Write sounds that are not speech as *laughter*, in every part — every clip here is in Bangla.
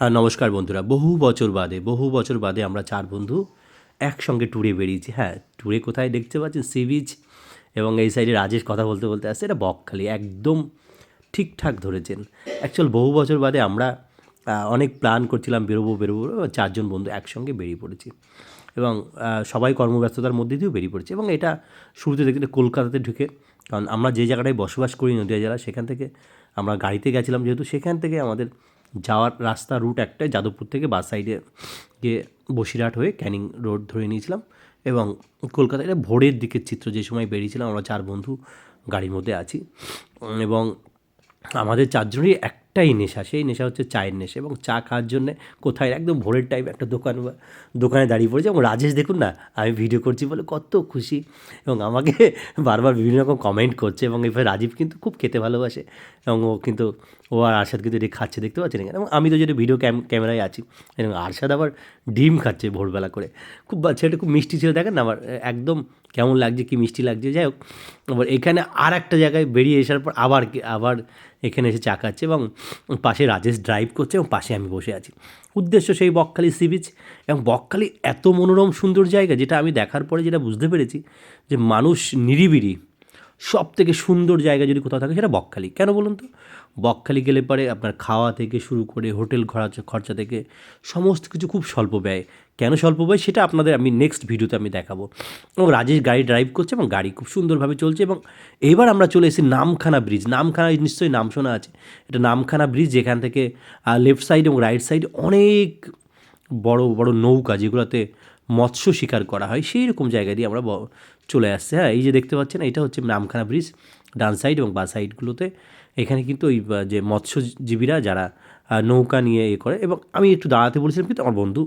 নমস্কার বন্ধুরা, বহু বছর বাদে, বহু বছর বাদে আমরা চার বন্ধু একসঙ্গে ট্যুরে বেরিয়েছি। হ্যাঁ ট্যুরে কোথায় দেখতে পাচ্ছেন? সি বিচ এবং এই সাইডে রাজেশ কথা বলতে বলতে আসছে, এটা বকখালি, একদম ঠিকঠাক ধরেছেন। অ্যাকচুয়াল বহু বছর বাদে আমরা অনেক প্ল্যান করছিলাম, বেরোবো বেরোবো চারজন বন্ধু একসঙ্গে বেরিয়ে পড়েছি। এবং সবাই কর্মব্যস্ততার মধ্যে দিয়েও বেরিয়ে পড়েছে। এবং এটা শুরুতে দেখতে কলকাতাতে ঢুকে, কারণ আমরা যে জায়গাটায় বসবাস করি নদীয়া জেলা, সেখান থেকে আমরা গাড়িতে গেছিলাম যেহেতু, সেখান থেকে আমাদের যাওয়ার রাস্তা রুট একটা, যাদবপুর থেকে বাস সাইডে গিয়ে বসিরহাট হয়ে ক্যানিং রোড ধরে নিয়েছিলাম এবং কলকাতায় এটা ভোরের দিকের চিত্র, যে সময় বেরিয়েছিলাম আমরা চার বন্ধু গাড়ির মধ্যে আছি। এবং আমাদের চারজনেরই একটাই নেশা, সেই নেশা হচ্ছে চায়ের নেশা এবং চা খাওয়ার জন্যে কোথায় একদম ভোরের টাইম একটা দোকান দোকানে দাঁড়িয়ে পড়েছে এবং রাজেশ দেখুন না, আমি ভিডিও করছি বলে কত খুশি এবং আমাকে *laughs* বারবার বিভিন্ন রকম কমেন্ট করছে এবং এবার রাজীব কিন্তু খুব খেতে ভালোবাসে এবং ও কিন্তু, ও আর আরশাদ কিন্তু এটি খাচ্ছে, দেখতে পাচ্ছেন এবং আমি তো যেটা ভিডিও ক্যাম ক্যামেরায় আছি, এবং আরশাদ আবার ডিম খাচ্ছে ভোরবেলা করে। খুব ছেলেটা খুব মিষ্টি ছিল, দেখেন না আমার, একদম কেমন লাগছে, কি মিষ্টি লাগছে, যাই হোক। আবার এখানে আর একটা জায়গায় বেরিয়ে আসার পর আবার আবার এখানে এসে চাকাচ্ছে এবং পাশে রাজেশ ড্রাইভ করছে এবং পাশে আমি বসে আছি। উদ্দেশ্য সেই বকখালি সি বিচ এবং বকখালি এত মনোরম সুন্দর জায়গা যেটা আমি দেখার পরে যেটা বুঝতে পেরেছি যে মানুষ নিরিবিলি সব থেকে সুন্দর জায়গা যদি কোথাও থাকে সেটা বকখালি। কেন বলুন তো? বকখালি গেলে পরে আপনার খাওয়া থেকে শুরু করে হোটেল খরচা খরচা থেকে সমস্ত কিছু খুব স্বল্প ব্যয়। কেন স্বল্প ব্যয়? সেটা আপনাদের আমি নেক্সট ভিডিওতে আমি দেখাবো। এবং রাজেশ গাড়ি ড্রাইভ করছে এবং গাড়ি খুব সুন্দরভাবে চলছে এবং এবার আমরা চলে এসেছি নামখানা ব্রিজ নামখানা নিশ্চয়ই নাম শোনা আছে। এটা নামখানা ব্রিজ যেখান থেকে লেফট সাইড এবং রাইট সাইড অনেক বড় বড় নৌকা যেগুলোতে মৎস্য শিকার করা হয়, সেই রকম জায়গা দিয়ে আমরা চলে আসছে। হ্যাঁ এই যে দেখতে পাচ্ছেন, এটা হচ্ছে নামখানা ব্রিজ, ডান সাইড এবং বা সাইডগুলোতে। এখানে কিন্তু ওই যে মৎস্যজীবীরা যারা নৌকা নিয়ে এ করে, এবং আমি একটু দাঁড়াতে বলেছিলাম, কিন্তু আমার বন্ধু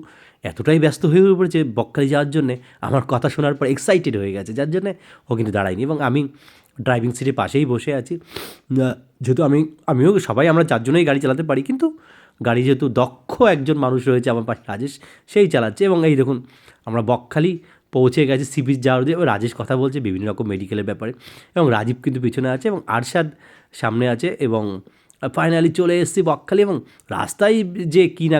এতটাই ব্যস্ত হয়ে পড়েছে বকখালি যাওয়ার জন্যে, আমার কথা শোনার পর এক্সাইটেড হয়ে গেছে, যার জন্যে ও কিন্তু দাঁড়ায়নি, এবং আমি ড্রাইভিং সিটের পাশেই বসে আছি। যেহেতু আমি, আমিও সবাই আমরা চারজনেই গাড়ি চালাতে পারি, কিন্তু গাড়ি যেহেতু দক্ষ একজন মানুষ রয়েছে আমার পাশে রাজেশ, সেই চালাচ্ছে এবং এই দেখুন, আমরা বকখালি পৌঁছে গেছি সি বিচ যাওয়ার দিয়ে রাজেশ কথা বলছে বিভিন্ন রকম মেডিকেলের ব্যাপারে এবং রাজীব কিন্তু পিছনে আছে এবং আরশাদ সামনে আছে এবং ফাইনালি চলে এসেছি বকখালি এবং রাস্তায় যে কী না